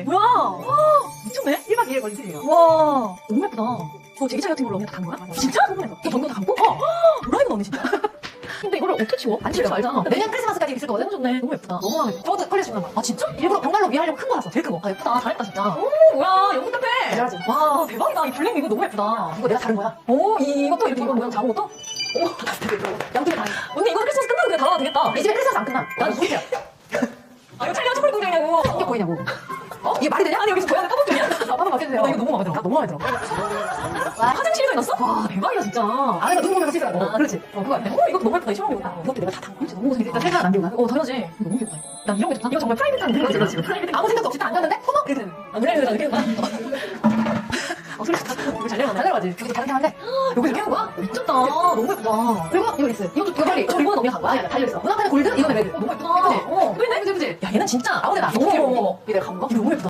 뭐야? 미쳤네? 1박 2일 걸리세요. 와, 너무 예쁘다. 저 제기차 같은 걸로 그냥 다 담은 거야? 진짜? 소금에서. 너 전부 다 담고? 어! 뭐라이가 너네 진짜. 근데 이거를 어떻게 치워? 안 치워 알잖아. 내년 크리스마스까지 있을 거거든? 좋네. 너무 예쁘다. 너무 마음에 들어. 저도 컬렉션 하나. 아, 진짜? 일부러 벽난로 위에 하려고 큰거 샀어. 제일 큰 거. 아, 예쁘다. 잘했다, 진짜. 오, 뭐야. 영국 카페. 잘하지. 와, 대박이다. 이 블랙 이거 너무 예쁘다. 이거 내가 다른 거야. 오, 이, 이것도 이렇게 이거 모양 작은 것도? 오, 양쪽에 다. 언니, 이거 크리스마스 끝나고 그냥 달아도 되겠다. 이 집에 크리스마스 안 끝나. 난 소리야. 아, 이거 찰리가 초콜릿 공장이냐고. 이게 보이냐고. 어? 이게 말이 되냐? 아니, 여기서 고양이 까먹더냐? 아, 한번 맡겨주세요. 나 이거 너무 마음에 들어. 나 너무 마음에 들어. 와, 화장실도 해놨어? 와, 대박이다, 진짜. 안에가 눈 보면서 씻으라고. 아, 그렇지. 어, 그거 같아. 어, 이것도 너무 예쁘다. 이 처음 입었다. 이것도 내가 다 있지. 너무 고생했다. 세가 남기고 가. 어, 당연하지. 너무 예쁘다. 난 이런 거 좋다. 이거 정말 프라이빗한 그렇지, 그렇지. 프라이빗. 아무 생각도 없이 다 앉았는데? 어머? 이렇게 되는. 아, 물량이 이렇게 어, 소리 좋다. 이거 잘 내려가네. 잘 내려가지. 여기 다른 사람인데? 여기 이렇게 하는 거야? 미쳤다. 너무 예쁘다. 그리고 이거 리스. 이것도 이거 빨리. 저 이거는 언니가 간 거야? 달려있어. 문 앞에는 골드, 그지, 그지? 야, 얘는 진짜 아무데나. 너무. 이거 내가 간 거? 이거 너무 예쁘다.